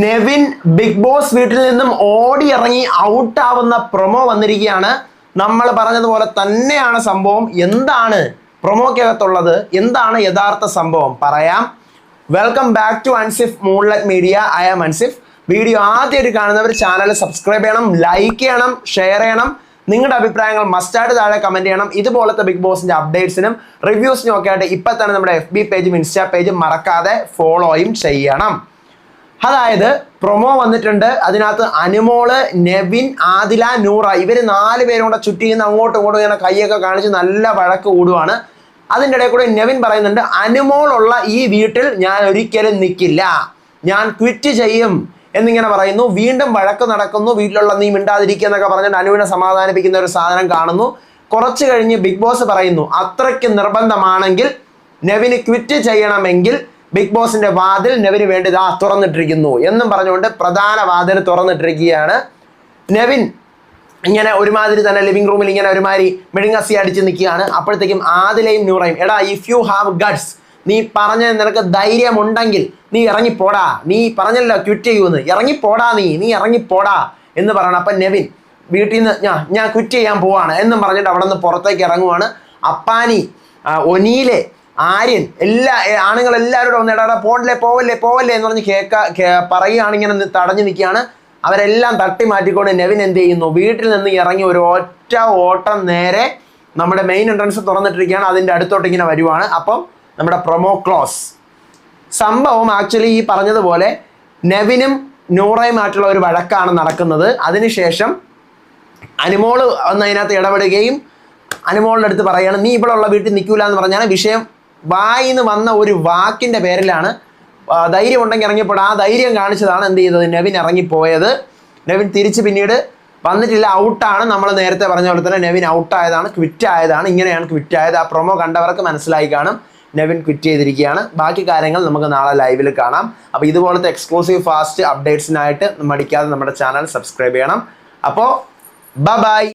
Nevin big boss വീട്ടിൽ നിന്നും ഓടി ഇറങ്ങി ഔട്ടാവുന്ന പ്രൊമോ വന്നിരിക്കുകയാണ്. നമ്മൾ പറഞ്ഞതുപോലെ തന്നെയാണ് സംഭവം. എന്താണ് പ്രൊമോക്കകത്തുള്ളത്? എന്താണ് യഥാർത്ഥ സംഭവം? പറയാം. Welcome back to Ansif moonlight media I am Ansif video ആദ്യമായിട്ട് കാണുന്നവർ ചാനൽ സബ്സ്ക്രൈബ് ചെയ്യണം ലൈക്ക് ചെയ്യണം ഷെയർ ചെയ്യണം. നിങ്ങളുടെ അഭിപ്രായങ്ങൾ മസ്റ്റായിട്ട് താഴെ കമന്റ് ചെയ്യണം. ഇതുപോലത്തെ ബിഗ് ബോസിന്റെ അപ്ഡേറ്റ്സിനും റിവ്യൂസിനും ഒക്കെ ആയിട്ട് ഇപ്പം തന്നെ നമ്മുടെ എഫ് ബി പേജും ഇൻസ്റ്റാ പേജും മറക്കാതെ ഫോളോയും ചെയ്യണം. അതായത് പ്രൊമോ വന്നിട്ടുണ്ട്. അതിനകത്ത് അനുമോൾ നെവിൻ ആദില നൂറ ഇവർ നാല് പേരും കൂടെ ചുറ്റി നിന്ന് അങ്ങോട്ടും ഇങ്ങോട്ടും ഇങ്ങനെ കൈയൊക്കെ കാണിച്ച് നല്ല വഴക്ക് കൂടുവാണ്. അതിന്റെ ഇടയിൽ കൂടെ നെവിൻ പറയുന്നുണ്ട് അനുമോളുള്ള ഈ വീട്ടിൽ ഞാൻ ഒരിക്കലും നിൽക്കില്ല ഞാൻ ക്വിറ്റ് ചെയ്യും. എന്നിങ്ങനെ പറയുന്നു. വീണ്ടും വഴക്ക് നടക്കുന്നു. വീട്ടിലുള്ള നീ മിണ്ടാതിരിക്കുക എന്നൊക്കെ പറഞ്ഞിട്ട് അനുവിനെ സമാധാനിപ്പിക്കുന്ന ഒരു സാധനം കാണുന്നു. കുറച്ച് കഴിഞ്ഞ് ബിഗ് ബോസ് പറയുന്നു അത്രയ്ക്ക് നിർബന്ധമാണെങ്കിൽ നെവിന് ക്വിറ്റ് ചെയ്യണമെങ്കിൽ ബിഗ് ബോസിന്റെ വാതിൽ നെവിന് വേണ്ടി ഇതാ തുറന്നിട്ടിരിക്കുന്നു എന്നും പറഞ്ഞുകൊണ്ട് പ്രധാന വാതിൽ തുറന്നിട്ടിരിക്കുകയാണ്. നെവിൻ ഇങ്ങനെ ഒരുമാതിരി തന്നെ ലിവിംഗ് റൂമിൽ ഇങ്ങനെ ഒരുമാതിരി മെഴുങ്ങസി അടിച്ച് നിൽക്കുകയാണ്. അപ്പോഴത്തേക്കും ആദിലയും നൂറയും എടാ ഇഫ് യു ഹാവ് ഗഡ്സ് നീ പറഞ്ഞ നിനക്ക് ധൈര്യമുണ്ടെങ്കിൽ നീ ഇറങ്ങിപ്പോടാ. നീ പറഞ്ഞല്ലോ ക്വിറ്റ് ചെയ്യുമെന്ന്. ഇറങ്ങിപ്പോടാ നീ നീ ഇറങ്ങിപ്പോടാ. എന്ന് പറയണം. അപ്പം നെവിൻ വീട്ടിൽ നിന്ന് ഞാൻ ഞാൻ ക്വിറ്റ് ചെയ്യാൻ പോവാണ്. എന്നും പറഞ്ഞിട്ട് അവിടെ നിന്ന് പുറത്തേക്ക് ഇറങ്ങുവാണ്. അപ്പാനി ഒനീലെ ആര്യൻ എല്ലാ ആണുങ്ങൾ എല്ലാവരോടും ഒന്ന് പോണ്ടല്ലേ പോവല്ലേ പോവല്ലേ എന്ന് പറഞ്ഞ് കേൾക്ക പറയുകയാണിങ്ങനെ തടഞ്ഞു നിൽക്കുകയാണ്. അവരെല്ലാം തട്ടി മാറ്റിക്കൊണ്ട് നെവിൻ എന്ത് ചെയ്യുന്നു? വീട്ടിൽ നിന്ന് ഇറങ്ങി ഒരു ഒറ്റ ഓട്ടം നേരെ നമ്മുടെ മെയിൻ എൻട്രൻസ് തുറന്നിട്ടിരിക്കുകയാണ്. അതിന്റെ അടുത്തോട്ട് ഇങ്ങനെ വരുവാണ്. അപ്പം നമ്മുടെ പ്രൊമോ ക്ലോസ് സംഭവം ആക്ച്വലി ഈ പറഞ്ഞതുപോലെ നെവിനും നൂറയുമായിട്ടുള്ള ഒരു വഴക്കാണ് നടക്കുന്നത്. അതിനുശേഷം അനുമോൾ വന്ന് അതിനകത്ത് ഇടപെടുകയും അനുമോളുടെ അടുത്ത് പറയുകയാണ് നീ ഇവിടെ ഉള്ള വീട്ടിൽ നിൽക്കൂല എന്ന് പറഞ്ഞാൽ വിഷയം വായിന്ന് വന്ന ഒരു വാക്കിന്റെ പേരിലാണ് ധൈര്യം ഉണ്ടെങ്കിൽ ഇറങ്ങിയപ്പോൾ ആ ധൈര്യം കാണിച്ചതാണ് എന്ത് ചെയ്തത്? നെവിൻ ഇറങ്ങിപ്പോയത്. നെവിൻ തിരിച്ച് പിന്നീട് വന്നിട്ടില്ല ഔട്ടാണ്. നമ്മൾ നേരത്തെ പറഞ്ഞ പോലെ തന്നെ നെവിൻ ഔട്ടായതാണ് ക്വിറ്റ് ആയതാണ് ഇങ്ങനെയാണ് ക്വിറ്റ് ആയത് ആ പ്രൊമോ കണ്ടവർക്ക് മനസ്സിലായി കാണും. നെവിൻ ക്വിറ്റ് ചെയ്തിരിക്കുകയാണ്. ബാക്കി കാര്യങ്ങൾ നമുക്ക് നാളെ ലൈവിൽ കാണാം. അപ്പോൾ ഇതുപോലത്തെ എക്സ്ക്ലൂസീവ് ഫാസ്റ്റ് അപ്ഡേറ്റ്സിനായിട്ട് മടിക്കാതെ നമ്മുടെ ചാനൽ സബ്സ്ക്രൈബ് ചെയ്യണം. അപ്പോൾ ബ ബൈ